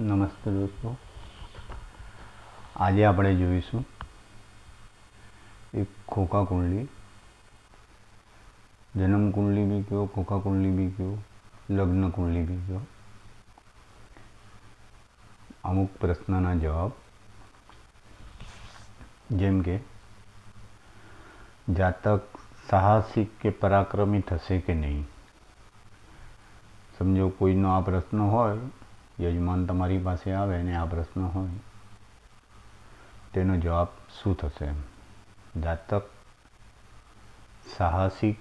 નમસ્તે દોસ્તો. આજે આપણે જોઈશું એક ખોખા કુંડલી. જન્મ કુંડલી બી કહો ખોખા કુંડલી બી કહો લગ્ન કુંડલી બી કહો અમુક પ્રશ્નના જવાબ. જેમ કે, જાતક સાહસિક કે પરાક્રમી થશે કે નહીં? સમજો, કોઈનો આ પ્રશ્ન હોય યજમાન તમારી પાસે આવે અને આ પ્રશ્ન હોય, તેનો જવાબ શું થશે જાતક સાહસિક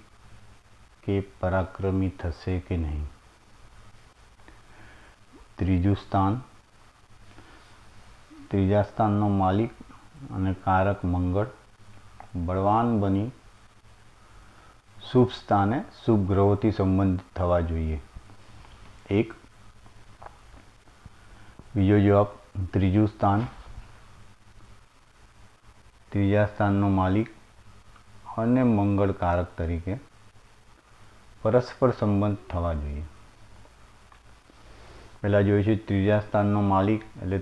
કે પરાક્રમી થશે કે નહીં? ત્રીજું સ્થાન, ત્રીજા સ્થાનનો માલિક અને કારક મંગળ, બળવાન બની, શુભ સ્થાને શુભ ગ્રહોથી સંબંધિત થવા જોઈએ. એક બીજો જવાબ ત્રીજું સ્થાન. ત્રીજા સ્થાનનો માલિક અને મંગળ કારક તરીકે પરસ્પર સંબંધ થવા જોઈએ. પહેલાં જોઈએ છે ત્રીજા સ્થાનનો માલિક, એટલે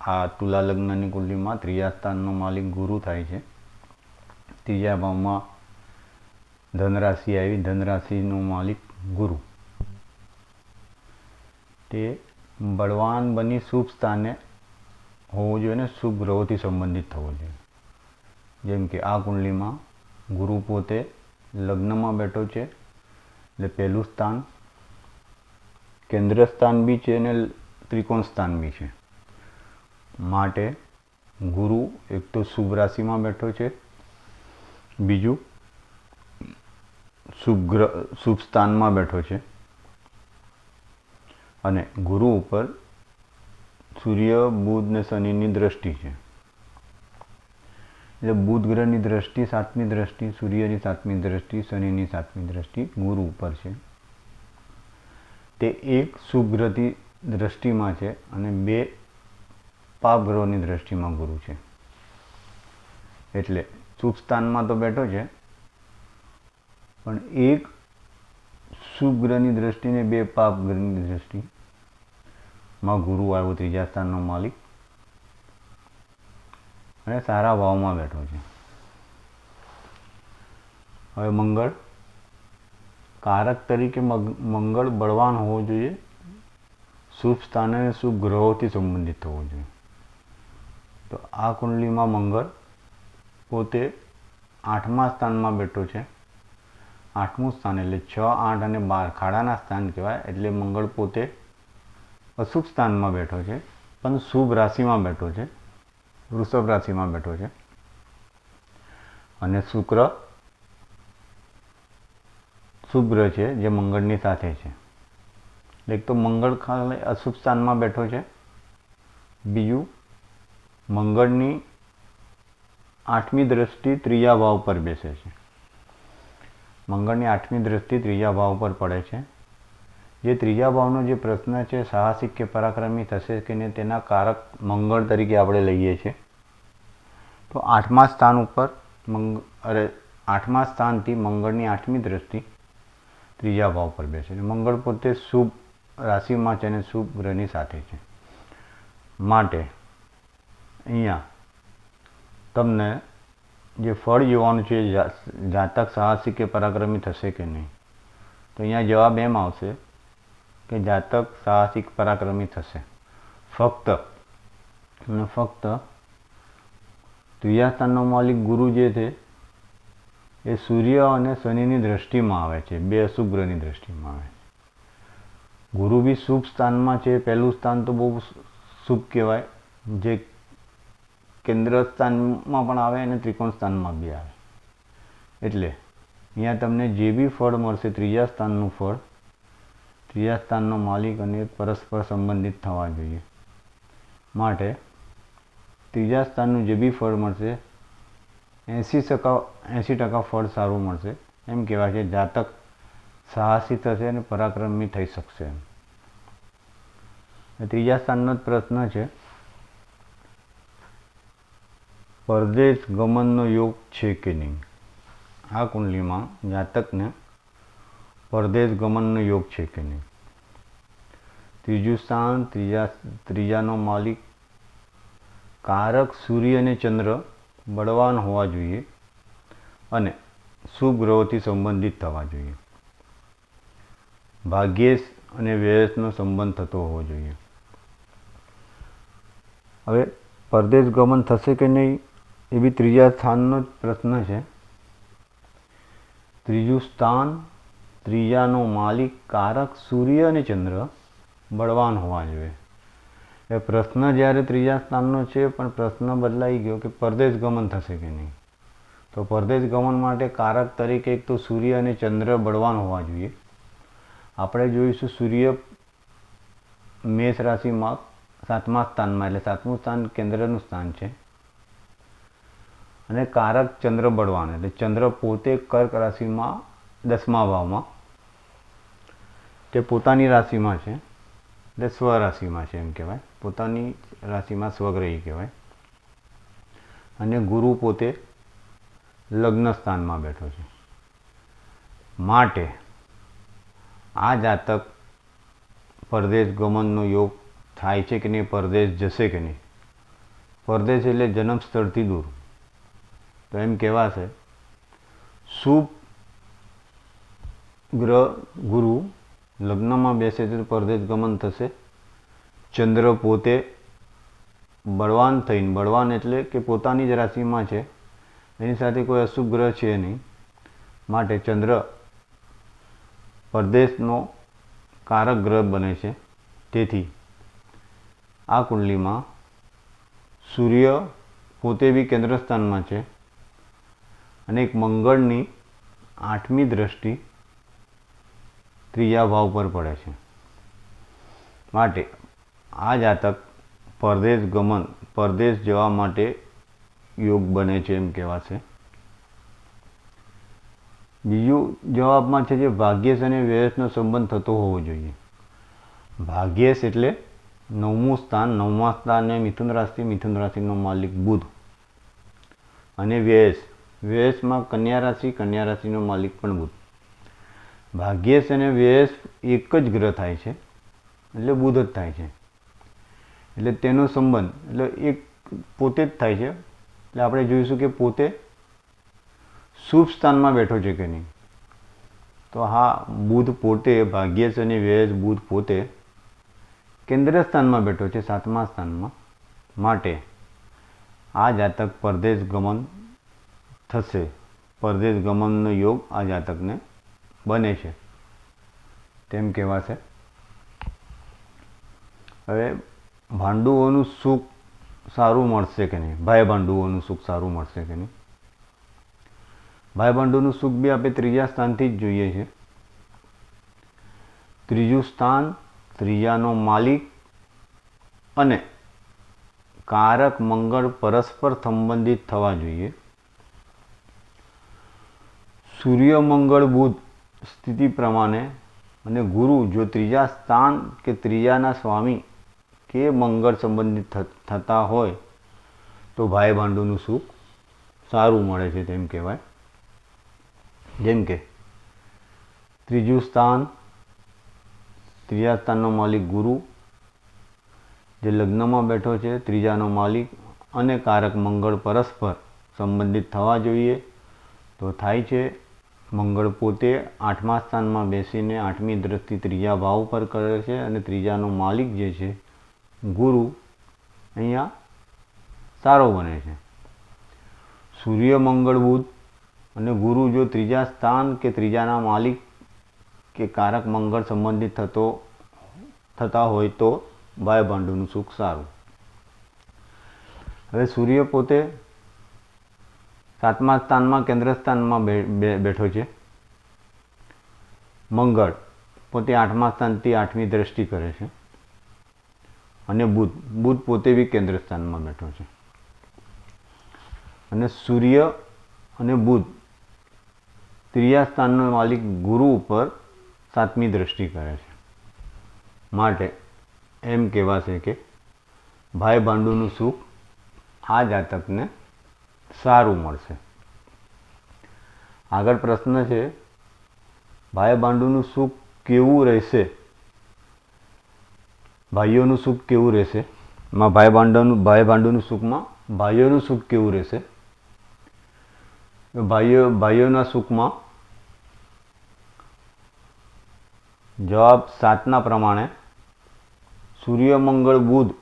આ તુલા લગ્નની કુંડલીમાં ત્રીજા સ્થાનનો માલિક ગુરુ થાય છે. ત્રીજા ભાવમાં ધનરાશિ આવી, ધનરાશિનો માલિક ગુરુ. તે બળવાન બની શુભ સ્થાને હોવું જોઈએ ને શુભ ગ્રહોથી સંબંધિત થવો જોઈએ. જેમ કે આ કુંડલીમાં ગુરુ પોતે લગ્નમાં બેઠો છે, એટલે પહેલું સ્થાન કેન્દ્ર સ્થાન બી છે અને ત્રિકોણ સ્થાન બી છે. માટે ગુરુ એક તો શુભ રાશિમાં બેઠો છે, બીજું શુભ ગ્રહ, શુભ સ્થાનમાં બેઠો છે. અને ગુરુ ઉપર સૂર્ય, બુધ ને શનિની દ્રષ્ટિ છે. એટલે બુધ ગ્રહની દ્રષ્ટિ, સાતમી દ્રષ્ટિ, સૂર્યની સાતમી દ્રષ્ટિ, શનિની સાતમી દ્રષ્ટિ ગુરુ ઉપર છે. તે એક શુભ દ્રષ્ટિમાં છે અને બે પાપ ગ્રહોની દ્રષ્ટિમાં ગુરુ છે. એટલે શુભ સ્થાનમાં તો બેઠો છે, પણ એક શુભ ગ્રહની દ્રષ્ટિને બે પાપ ગ્રહની દ્રષ્ટિમાં ગુરુ આવ્યો ત્રીજા સ્થાનનો માલિક. અને સારા ભાવમાં બેઠો છે. હવે મંગળ. કારક તરીકે મંગળ બળવાન હોવો જોઈએ. શુભ સ્થાન અને શુભ ગ્રહોથી સંબંધિત હોવો જોઈએ. તો આ કુંડલીમાં મંગળ પોતે આઠમા સ્થાનમાં બેઠો છે. આઠમું સ્થાન એટલે છ, આઠ અને બાર. ખાડાના સ્થાન કહેવાય. એટલે મંગળ પોતે અશુભ સ્થાનમાં બેઠો છે, પણ શુભ રાશિમાં બેઠો છે, વૃષભ રાશિમાં બેઠો છે. અને શુક્ર શુભ્ર છે, જે મંગળની સાથે છે. એક તો મંગળ ખાલી અશુભ સ્થાનમાં બેઠો છે. બીજું, મંગળની આઠમી દ્રષ્ટિ ત્રીજા ભાવ પર બેસે છે. મંગળની આઠમી દ્રષ્ટિ ત્રીજા ભાવ પર પડે છે. જે ત્રીજા ભાવનો જે પ્રશ્ન છે, સાહસિક કે પરાક્રમી થશે કે નહીં, તેના કારક મંગળ તરીકે આપણે લઈએ છીએ. તો આઠમા સ્થાન ઉપર મંગ, અરે, આઠમા સ્થાનથી મંગળની આઠમી દ્રષ્ટિ ત્રીજા ભાવ પર બેસે છે. મંગળ પોતે શુભ રાશિમાં છે અને શુભ ગ્રહની સાથે છે. માટે અહીંયા તમને જે ફળ જોવાનું છે જાતક સાહસિક કે પરાક્રમી થશે કે નહીં? તો અહીંયા જવાબ એમ આવશે કે જાતક સાહસિક પરાક્રમી થશે. ફક્ત, અને ફક્ત સ્થાનનો માલિક ગુરુ જે છે, એ સૂર્ય અને શનિની દ્રષ્ટિમાં આવે છે, બે અશુભ્રહની દ્રષ્ટિમાં આવે છે. ગુરુ બી શુભ સ્થાનમાં છે, પહેલું સ્થાન તો બહુ શુભ કહેવાય. જે કેન્દ્ર સ્થાનમાં પણ આવે અને ત્રિકોણ સ્થાનમાં બી આવે. એટલે અહીંયા તમને જે બી ફળ મળશે, ત્રીજા સ્થાનનું ફળ, ત્રીજા સ્થાનનો માલિક અને પરસ્પર સંબંધિત થવા જોઈએ. માટે ત્રીજા સ્થાનનું જે બી ફળ મળશે, એંસી ટકા એંસી ટકા ફળ સારું મળશે. એમ કહેવાય છે, જાતક સાહસી થશે અને પરાક્રમી થઈ શકશે ત્રીજા સ્થાનનો જ પ્રશ્ન છે પરદેશ ગમનનો યોગ છે કે નહીં? આ કુંડલીમાં જાતકને પરદેશ ગમનનો યોગ છે કે નહીં? ત્રીજું સ્થાન ત્રીજા, ત્રીજાનો માલિક કારક સૂર્ય અને ચંદ્ર બળવાન હોવા જોઈએ અને શુભ ગ્રહોથી સંબંધિત થવા જોઈએ. ભાગ્યેશ અને વ્યયસનો સંબંધ થતો હોવો જોઈએ. હવે પરદેશ ગમન થશે કે નહીં? એ બી ત્રીજા સ્થાનનો જ પ્રશ્ન છે. ત્રીજું સ્થાન, ત્રીજાનો માલિક કારક સૂર્ય અને ચંદ્ર બળવાન હોવા જોઈએ. એ પ્રશ્ન જ્યારે ત્રીજા સ્થાનનો છે, પણ પ્રશ્ન બદલાઈ ગયો કે પરદેશ ગમન થશે કે નહીં? તો પરદેશ ગમન માટે કારક તરીકે એક તો સૂર્ય અને ચંદ્ર બળવાન હોવા જોઈએ. આપણે જોઈશું સૂર્ય મેષ રાશિમાં સાતમા સ્થાનમાં, એટલે સાતમું સ્થાન કેન્દ્રનું સ્થાન છે. અને કારક ચંદ્ર બળવાન, એટલે ચંદ્ર પોતે કર્ક રાશિમાં, દસમા ભાવમાં તે પોતાની રાશિમાં છે, એટલે સ્વરાશિમાં છે એમ કહેવાય. પોતાની રાશિમાં સ્વગ્રહી કહેવાય. અને ગુરુ પોતે લગ્ન સ્થાનમાં બેઠો છે. માટે આ જાતક પરદેશ ગમનનો યોગ થાય છે કે નહીં, પરદેશ જશે કે નહીં? પરદેશ એટલે જન્મ સ્થળથી દૂર. તો એમ કહેવાશે, શુભ ગ્રહ ગુરુ લગ્નમાં બેસે તો પરદેશ ગમન થશે. ચંદ્ર પોતે બળવાન થઈને, બળવાન એટલે કે પોતાની જ રાશિમાં છે. એની સાથે કોઈ અશુભ ગ્રહ છે નહીં. માટે ચંદ્ર પરદેશનો કારક ગ્રહ બને છે. તેથી આ કુંડલીમાં સૂર્ય પોતે બી કેન્દ્રસ્થાનમાં છે. અને એક મંગળની આઠમી દ્રષ્ટિ ત્રીજા ભાવ પર પડે છે. માટે આ જાતક પરદેશ ગમન, પરદેશ જવા માટે યોગ બને છે એમ કહેવાશે. બીજું જવાબમાં છે જે ભાગ્યેશ અને વ્યયસનો સંબંધ થતો હોવો જોઈએ. ભાગ્યેશ એટલે નવમું સ્થાન, નવમા સ્થાને મિથુન રાશિ, મિથુન રાશિનો માલિક બુધ અને વ્યયસ વ્યયસમાં કન્યા રાશિ, કન્યા રાશિનો માલિક પણ બુધ. ભાગ્યેશ અને વ્યસ એક જ ગ્રહ થાય છે, એટલે બુધ જ થાય છે. એટલે તેનો સંબંધ, એટલે એક પોતે જ થાય છે. એટલે આપણે જોઈશું કે પોતે શુભ સ્થાનમાં બેઠો છે કે નહીં. તો હા, બુધ પોતે, ભાગ્યેશ અને વ્યસ બુધ પોતે કેન્દ્ર સ્થાનમાં બેઠો છે, સાતમા સ્થાનમાં માટે. આ જાતક પરદેશ ગમન થશે. પરદેશ ગમનનો યોગ આ જાતકને બને છે. તેમ કહેવાશે. હવે ભાંડુઓનું સુખ સારું મળશે કે નહીં? ભાઈ ભાંડુઓનું સુખ સારું મળશે કે નહીં? ભાઈ ભાંડુનું સુખ બી આપણે ત્રીજા સ્થાનથી જ જોઈએ છે ત્રીજું સ્થાન ત્રીજાનો માલિક અને કારક મંગળ પરસ્પર સંબંધિત થવા જોઈએ. સૂર્ય મંગળ બુધ સ્થિતિ પ્રમાણે અને ગુરુ જો ત્રીજા સ્થાન કે ત્રીજાના સ્વામી કે મંગળ સંબંધિત થતા હોય, તો ભાઈ ભાંડુનું સુખ સારું મળે છે તેમ કહેવાય. જેમ કે ત્રીજું સ્થાન, ત્રીજા સ્થાનનો માલિક ગુરુ, જે લગ્નમાં બેઠો છે, ત્રીજાનો માલિક અને કારક મંગળ પરસ્પર સંબંધિત થવા જોઈએ, તો થાય છે મંગળ પોતે આઠમા સ્થાનમાં બેસીને આઠમી દ્રષ્ટિ ત્રીજા ભાવ પર કરે છે અને ત્રીજાનો માલિક જે છે, ગુરુ, અહીંયા સારો બને છે. સૂર્ય, મંગળ, બુધ અને ગુરુ જો ત્રીજા સ્થાન કે ત્રીજાના માલિક કે કારક મંગળ સંબંધિત થતો, થતા હોય તો ભાઈ ભાંડુનું સુખ સારું. હવે સૂર્ય પોતે સાતમા સ્થાનમાં, કેન્દ્ર સ્થાનમાં બેઠો છે. મંગળ પોતે આઠમા સ્થાનથી આઠમી દ્રષ્ટિ કરે છે. અને બુધ બુધ પોતે બી કેન્દ્ર સ્થાનમાં બેઠો છે. અને સૂર્ય અને બુધ ત્રીજા સ્થાનનો માલિક ગુરુ ઉપર સાતમી દ્રષ્ટિ કરે છે. માટે એમ કહેવાશે કે ભાઈ ભાંડુનું સુખ આ જાતકને સારું મળશે. આગળ પ્રશ્ન છે ભાઈ ભાંડુનું સુખ કેવું રહેશે? ભાઈઓનું સુખ કેવું રહેશે? માં ભાઈ ભાંડોનું ભાઈ ભાંડોનું સુખમાં ભાઈઓનું સુખ કેવું રહેશે? ભાઈઓ, ભાઈઓના સુખમાં? જવાબ સાતના પ્રમાણે સૂર્ય મંગળ બુધ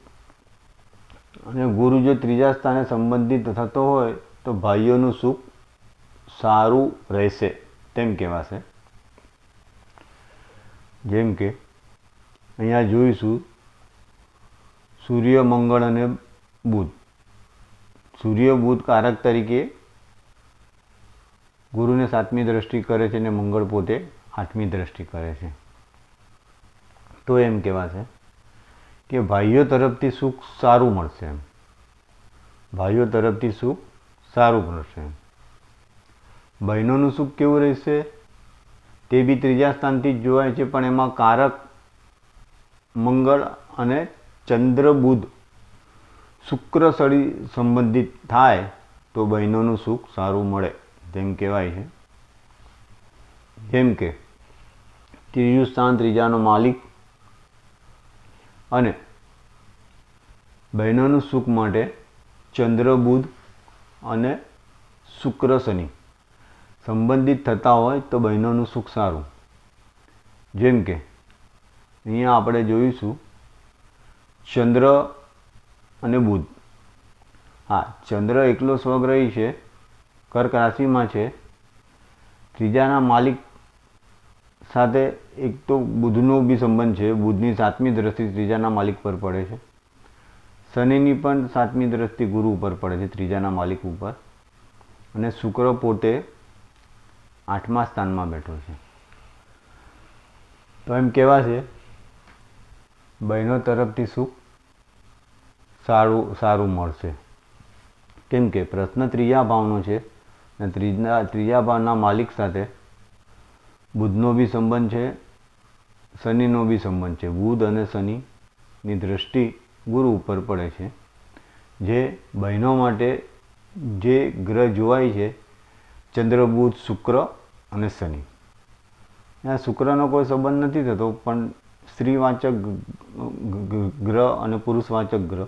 અને ગુરુ જો ત્રીજા સ્થાને સંબંધિત થતો હોય, તો ભાઈઓનું સુખ સારું રહેશે, તેમ કહેવાશે. જેમ કે, અહીંયા જોઈશું, સૂર્ય, મંગળ અને બુધ. સૂર્ય, બુધ કારક તરીકે ગુરુને સાતમી દ્રષ્ટિ કરે છે અને મંગળ પોતે આઠમી દ્રષ્ટિ કરે છે. તો એમ કહેવાશે. કે ભાઈઓ તરફથી સુખ સારું મળશે એમ. ભાઈઓ તરફથી સુખ સારું મળશે બહેનોનું સુખ કેવું રહેશે? તે બી ત્રીજા સ્થાનથી જ જોવાય છે, પણ એમાં કારક, મંગળ અને ચંદ્ર બુધ શુક્ર સળી સંબંધિત થાય તો બહેનોનું સુખ સારું મળે, તેમ કહેવાય છે. જેમ કે ત્રીજું સ્થાન ત્રીજાનો માલિક અને બહેનોનું સુખ માટે ચંદ્ર બુધ અને શુક્ર શનિ સંબંધિત થતા હોય તો બહેનોનું સુખ સારું. જેમ કે, અહીંયા આપણે જોઈશું ચંદ્ર અને બુધ. હા, ચંદ્ર એકલો સ્વગ્રહી છે, કર્ક રાશિમાં છે. ત્રીજાના માલિક સાથે એક તો બુધનો બી સંબંધ છે. બુધની સાતમી દ્રષ્ટિ ત્રીજાના માલિક પર પડે છે. શનિની પણ સાતમી દ્રષ્ટિ ગુરુ ઉપર પડે છે, ત્રીજાના માલિક ઉપર. અને શુક્ર પોતે આઠમા સ્થાનમાં બેઠો છે. તો એમ કહેવા છે? બહેનો તરફથી સુખ સારું સારું મળશે? કેમ કે પ્રશ્ન ત્રીજા ભાવનો છે અને ત્રીજા ત્રીજા ભાવના માલિક સાથે બુધનો બી સંબંધ છે. શનિનો બી સંબંધ છે. બુધ અને શનિની દ્રષ્ટિ ગુરુ ઉપર પડે છે. જે બહેનો માટે જે ગ્રહ જોવાય છે, ચંદ્ર, બુધ, શુક્ર અને શનિ. ત્યાં શુક્રનો કોઈ સંબંધ નથી થતો, પણ સ્ત્રીવાચક ગ્રહ અને પુરુષવાચક ગ્રહ.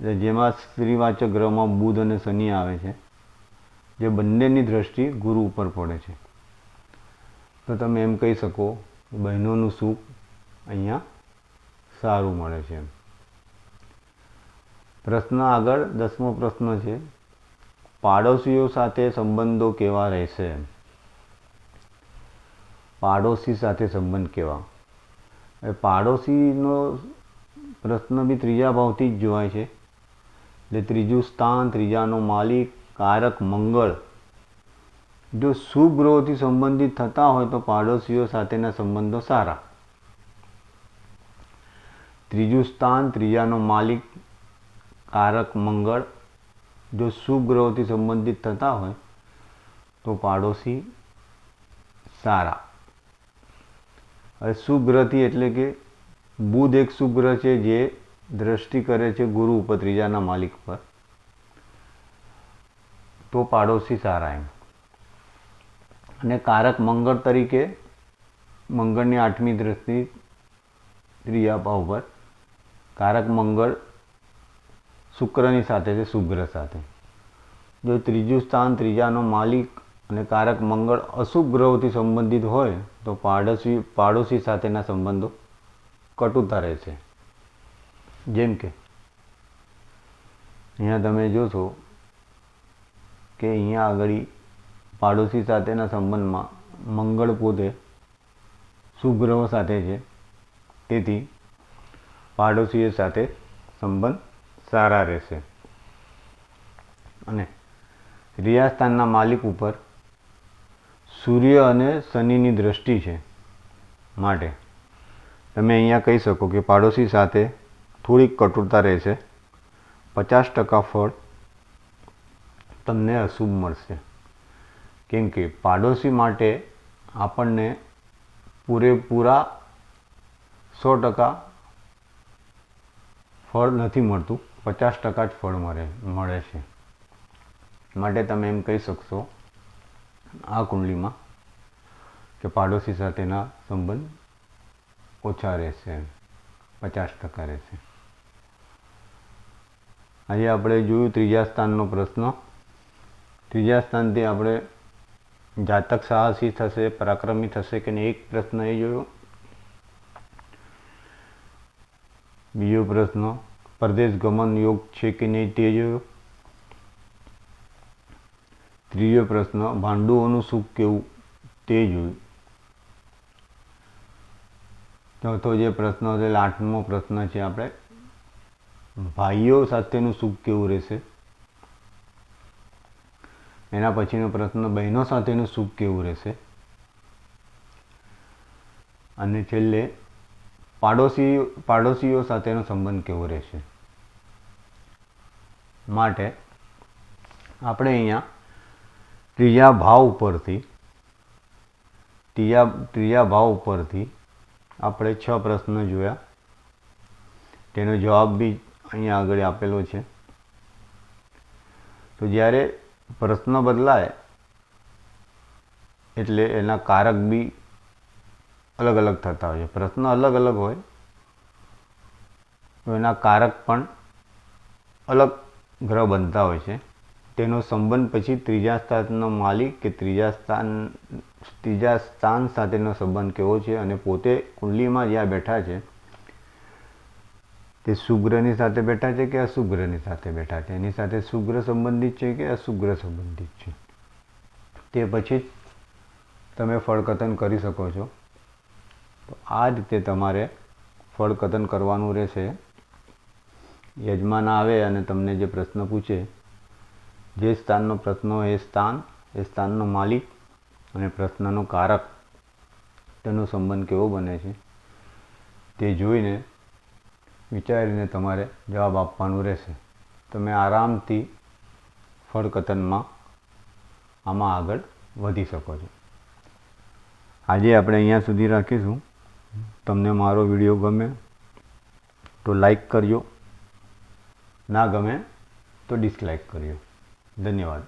જેમાં સ્ત્રીવાચક ગ્રહમાં બુધ અને શનિ આવે છે, જે બંનેની દ્રષ્ટિ ગુરુ ઉપર પડે છે. તો તમે એમ કહી શકો બહેનોનું સુખ અહીંયા સારું મળે છે પ્રશ્ન આગળ, દસમો પ્રશ્ન છે, પાડોશીઓ સાથે સંબંધો કેવા રહેશે પાડોશી સાથે સંબંધ કેવા? પાડોશીનો પ્રશ્ન બી ત્રીજા ભાવથી જ જોવાય છે. એટલે ત્રીજું સ્થાન, ત્રીજાનો માલિક, કારક, મંગળ જો સુગ્રહોથી સંબંધિત થતા હોય તો પાડોશીઓ સાથેના સંબંધો સારા. ત્રીજું સ્થાન, ત્રીજાનો માલિક, કારક, મંગળ. જો સુગ્રહોથી સંબંધિત થતા હોય તો પાડોશી સારા. હવે સુગ્રહથી એટલે કે બુધ એક સુગ્રહ છે જે દ્રષ્ટિ કરે છે ગુરુ ઉપર ત્રીજાના માલિક પર. તો પાડોશી સારા એમ. અને કારક મંગળ તરીકે મંગળની આઠમી દ્રષ્ટિ ત્રીજા ઉપર પર. કારક મંગળ શુક્રની સાથે છે, શુભ્ર સાથે. જો ત્રીજું સ્થાન ત્રીજાનો માલિક અને કારક મંગળ અશુભ ગ્રહોથી સંબંધિત હોય, તો પાડોશી પાડોશી સાથેના સંબંધો કટુતા રહેશે. જેમ કે, અહીંયા તમે જોશો કે અહીંયા આગળ પાડોશી સાથેના સંબંધમાં મંગળ પોતે શુભ સાથે છે. તેથી પાડોશીઓ સાથે સંબંધ સારા રહેશે. અને રિયાસ્થાનના માલિક ઉપર સૂર્ય અને શનિની દ્રષ્ટિ છે માટે. તમે અહીંયા કહી શકો કે પાડોશી સાથે થોડીક કઠોરતા રહેશે. પચાસ ટકા ફળ તમને અશુભ મળશે. કેમ કે પાડોશી માટે આપણને પૂરેપૂરા સો ટકા ફળ નથી મળતું. પચાસ ટકા જ ફળ મળે મળે છે. માટે તમે એમ કહી શકશો આ કુંડલીમાં કે પાડોશી સાથેના સંબંધ ઓછા રહેશે, પચાસ ટકા રહેશે. આજે આપણે જોયું ત્રીજા સ્થાનનો પ્રશ્ન. ત્રીજા સ્થાનથી આપણે જાતક સાહસી થશે, પરાક્રમી થશે કે નહીં, એક પ્રશ્ન એ જોયો. બીજો પ્રશ્ન, પરદેશ ગમન યોગ છે કે નહીં તે જોયો. ત્રીજો પ્રશ્ન, ભાંડુઓનું સુખ કેવું તે જોયું. ચોથો જે પ્રશ્ન છે આઠમો પ્રશ્ન છે આપણે. ભાઈઓ સાથેનું સુખ કેવું રહેશે? એના પછીનો પ્રશ્ન બહેનો સાથેનું સુખ કેવું રહેશે? અને છેલ્લે, પાડોશી, પાડોશીઓ સાથેનો સંબંધ કેવો રહેશે? માટે, આપણે અહીંયા ત્રીજા ભાવ ઉપરથી, ત્રીજા ત્રીજા ભાવ ઉપરથી આપણે છ પ્રશ્ન જોયા. તેનો જવાબ બી અહીંયા આગળ આપેલો છે. તો જ્યારે પ્રશ્ન બદલાય એટલે એના કારક બી અલગ અલગ થતા હોય છે. પ્રશ્ન અલગ અલગ હોય, તો એના કારક પણ અલગ ગ્રહ બનતા હોય છે. તેનો સંબંધ પછી ત્રીજા સ્થાનનો માલિક કે ત્રીજા સ્થાન ત્રીજા સ્થાન સાથેનો સંબંધ કેવો છે અને પોતે કુંડલીમાં જ્યાં બેઠા છે તે શુગ્રની સાથે બેઠા છે કે અશુગ્રની સાથે બેઠા છે? એની સાથે શુગ્ર સંબંધિત છે કે અશુગ્ર સંબંધિત છે? તે પછી જ તમે ફળકથન કરી શકો છો. તો આ રીતે તમારે ફળકથન કરવાનું રહેશે. યજમાન આવે અને તમને જે પ્રશ્ન પૂછે, જે સ્થાનનો પ્રશ્ન એ સ્થાન, એ સ્થાનનો માલિક અને પ્રશ્નનો કારક, તેનો સંબંધ કેવો બને છે? તે જોઈને વિચારીને તમારે જવાબ આપવાનું રહેશે. તમે આરામથી ફળકથનમાં આમાં આગળ વધી શકો છો. આજે આપણે અહીંયા સુધી રાખીશું. તમને મારો વીડિયો ગમે તો લાઈક કરજો. ના ગમે તો ડિસલાઈક કરજો. ધન્યવાદ.